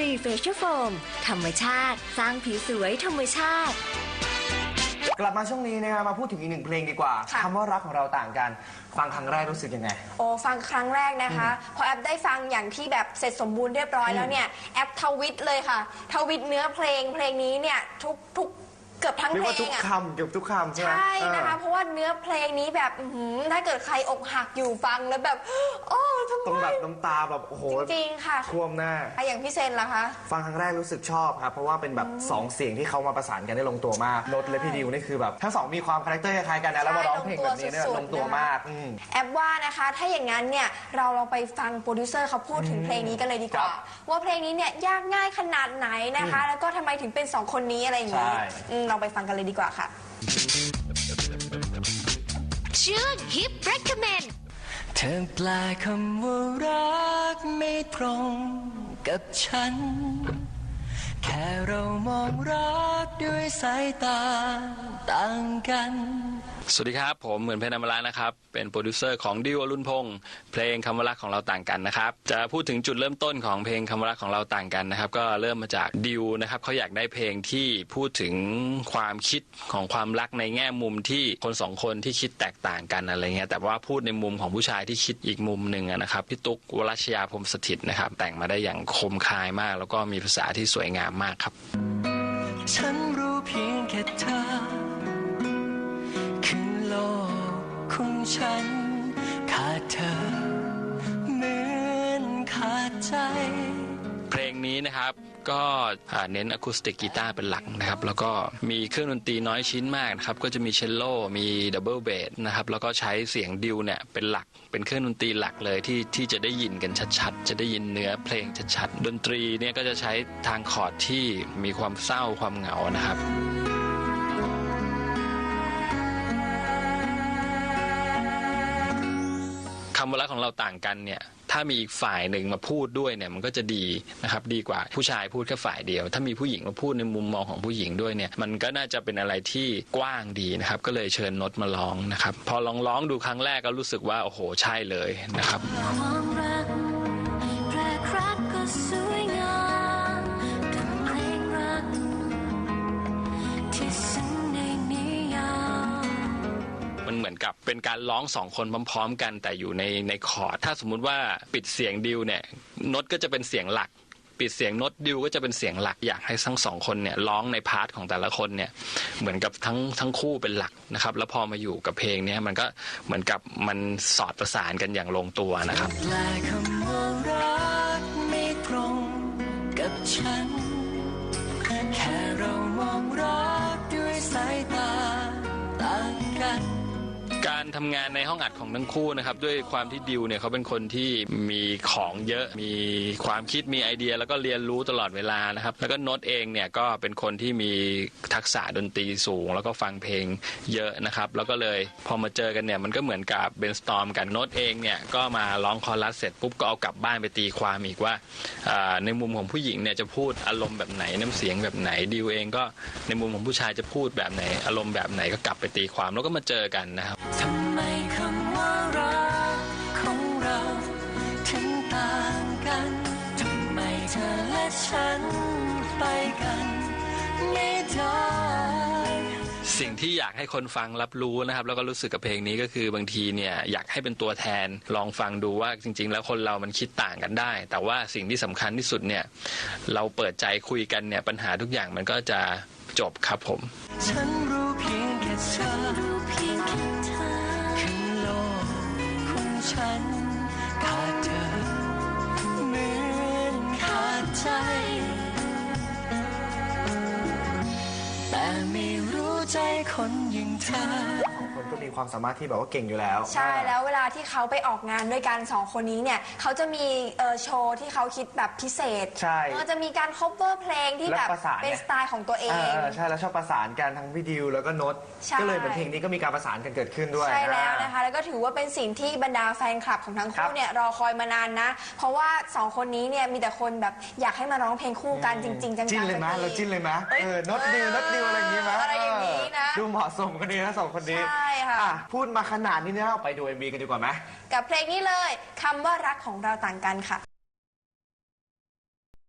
รีเฟชโฟมธรรมชาติ สร้างผิวสวยธรรมชาติ กลับมาช่วงนี้นะครับมาพูดถึงอีกหนึ่งเพลงดีกว่าค่ะ คำว่ารักของเราต่างกัน ฟังครั้งแรกรู้สึกยังไง โอ้ฟังครั้งแรกนะคะ พอแอปได้ฟังอย่างที่แบบเสร็จสมบูรณ์เรียบร้อยแล้วเนี่ย แอปทวิตเลยค่ะ ทวิตเนื้อเพลงเพลงนี้เนี่ยทุกทุก เกือบทั้งเรียเพกลว่าทุงกอะคำเกือบทุกคำใช่ไหมใช่นะคะเอเพราะว่าเนื้อเพลงนี้แบบอื้อหือถ้าเกิดใครอกหักอยู่ฟังแล้วแบบ โอ้ทำอต้องไมแบบน้ำตาแบบโอ้โหจริงๆค่ะท่วมหน้าอะอย่างพี่เซนล่ะคะ ฟังครั้งแรกรู้สึกชอบครับ เพราะว่าเป็นแบบสองเสียงที่เขามาประสานกันได้ลงตัวมากนดและพี่ดิวนี่คือแบบ ทั้งสองมีความคาแรคเตอร์คล้ายๆกันนะ แล้วมาร้องเพลงแบบนี้เนี่ยใช่ลลงงตัตัววสุดๆมากอืม แอปว่านะคะ ถ้าอย่างนั้นเนี่ย เราลองไปฟังโปรดิวเซอร์เขาพูดถึงเพลงนี้กันเลยดีกว่าครับว่าเพลงนี้เนี่ยยากง่ายขนาดไหนนะคะ แล้วก็ทำไมถึงเป็นสองคนนี้อะไรอย่างนี้ใช่ อืมเราไปฟังกันเลยดีกว่าค่ะ ช่วงฮิป recommend เธอแปลคำว่ารักไม่ตรงกับฉัน แค่เรามองรักด้วยสายตาต่างกัน สวัสดีครับ ผมเหมือนเพชรอมรานะครับ เป็นโปรดิวเซอร์ของดิวอรุณพงษ์เพลงคำว่ารักของเราต่างกันนะครับ จะพูดถึงจุดเริ่มต้นของเพลงคำว่ารักของเราต่างกันนะครับ ก็เริ่มมาจากดิวนะครับเขาอยากได้เพลงที่พูดถึงความคิดของความรักในแง่มุมที่คนสองคนที่คิดแตกต่างกันอะไรเงี้ยแต่ว่าพูดในมุมของผู้ชายที่คิดอีกมุมหนึ่งนะครับพี่ตุ๊กวรัชยาพรมสถิตนะครับ แต่งมาได้อย่างคมคายมาก แล้วก็มีภาษาที่สวยงามมากครับ ฉันรู้เพียงแค่เธอ ของฉัน ขาดเธอเหมือนขาดใจ เพลงนี้นะครับก็เน้นอะคูสติกกีตาร์เป็นหลักนะครับแล้วก็มีเครื่องดนตรีน้อยชิ้นมากนะครับก็จะมีเชลโลมีดับเบิลเบสนะครับแล้วก็ใช้เสียงดิวเนี่ยเป็นหลัก เป็นเครื่องดนตรีหลักเลยที่ที่จะได้ยินกันชัดๆ จะได้ยินเนื้อเพลงชัดๆ ดนตรีเนี่ยก็จะใช้ทางคอร์ดที่มีความเศร้าความเหงานะครับ คำว่ารักของเราต่างกันเนี่ยถ้ามีอีกฝ่ายหนึ่งมาพูดด้วยเนี่ยมันก็จะดีนะครับดีกว่าผู้ชายพูดแค่ฝ่ายเดียว ถ้ามีผู้หญิงมาพูดในมุมมองของผู้หญิงด้วยเนี่ยมันก็น่าจะเป็นอะไรที่กว้างดีนะครับก็เลยเชิญนดมาร้องนะครับพอลองร้องดูครั้งแรกก็รู้สึกว่าโอ้โหใช่เลยนะครับ เหมือนกับเป็นการร้องสองคนพร้อม ๆ กันแต่อยู่ในในคอร์ดถ้าสมมุติว่าปิดเสียงดิวเนี่ยนดก็จะเป็นเสียงหลัก ปิดเสียงนดดิวก็จะเป็นเสียงหลักอยากให้ทั้งสองคนเนี่ยร้องในพาร์ทของแต่ละคนเนี่ยเหมือนกับทั้งทั้งคู่เป็นหลักนะครับ แล้วพอมาอยู่กับเพลงนี้มันก็เหมือนกับมันสอดประสานกันอย่างลงตัวนะครับแปลคำว่ารักไม่ตรงกับฉัน ทำงานในห้องอัดของทั้งคู่นะครับด้วยความที่ดิวเนี่ยเขาเป็นคนที่มีของเยอะมีความคิดมีไอเดีย แล้วก็เรียนรู้ตลอดเวลานะครับแล้วก็โน้ตเองเนี่ยก็เป็นคนที่มีทักษะดนตรีสูง แล้วก็ฟังเพลงเยอะนะครับแล้วก็เลยพอมาเจอกันเนี่ยมันก็เหมือนกับเบนสตอมกันโน้ตเองเนี่ยก็มาร้องคอรัสเสร็จปุ๊บก็เอากลับบ้านไปตีความอีกว่าอ่าในมุมของผู้หญิงเนี่ยจะพูดอารมณ์แบบไหนน้ำเสียงแบบไหนดิวเองก็ในมุมของผู้ชายจะพูดแบบไหน อารมณ์แบบไหนก็กลับไปตีความแล้วก็มาเจอกันนะครับ ฉันไปกันไม่ได้สิ่งที่อยากให้คนฟังรับรู้นะครับ แล้วก็รู้สึกกับเพลงนี้ก็คือบางทีเนี่ยอยากให้เป็นตัวแทนลองฟังดูว่าจริง ๆ แล้วคนเรามันคิดต่างกันได้ แต่ว่าสิ่งที่สำคัญที่สุดเนี่ยเราเปิดใจคุยกันเนี่ยปัญหาทุกอย่างมันก็จะจบครับผม ฉันรู้เพียงแค่เธอ ไม่รู้ใจคนอย่างเธอ คนก็มีความสามารถที่แบบว่าเก่งอยู่แล้ว ใช่แล้วเวลาที่เขาไปออกงานด้วยกันสองคนนี้เนี่ยเขาจะมีเอ่อโชว์ที่เขาคิดแบบพิเศษใช่เออจะมีการ cover เพลงที่และแบบประสานเป็นไงสไตล์ของตัวเอเองอใช่แล้วชอบประสานกันทั้งพี่ดิวแล้วก็โน้ตใช่ ก็เลยเป็นเพลงนี้ก็มีการประสานกันเกิดขึ้นด้วย ใช่แล้วอ่านะคะ แล้วก็ถือว่าเป็นสิ่งที่บรรดาแฟนคลับของทั้งครัคู่บเนี่ยรอคอยมานานนะ เพราะว่าสองคนนี้เนี่ยมีแต่คนแบบอยากให้มาร้องเพลงคู่กันจริง ๆ จังๆจิ้นเลยไหมสักที เราจิ้นเลยไหมเอ้ยเออโน้ตดิวโน้ตดิวอะไรอย่างงี้ไหมอะไรอย่างนี้นะดูเหมาะสมกันดีนะสองคนนี้ใช่ค่ะ อ่พูดมาขนาดนี้เนี่ยเราไปดู MV กันดีกว่าไหม กับเพลงนี้เลยคำว่ารักของเราต่างกันค่ะ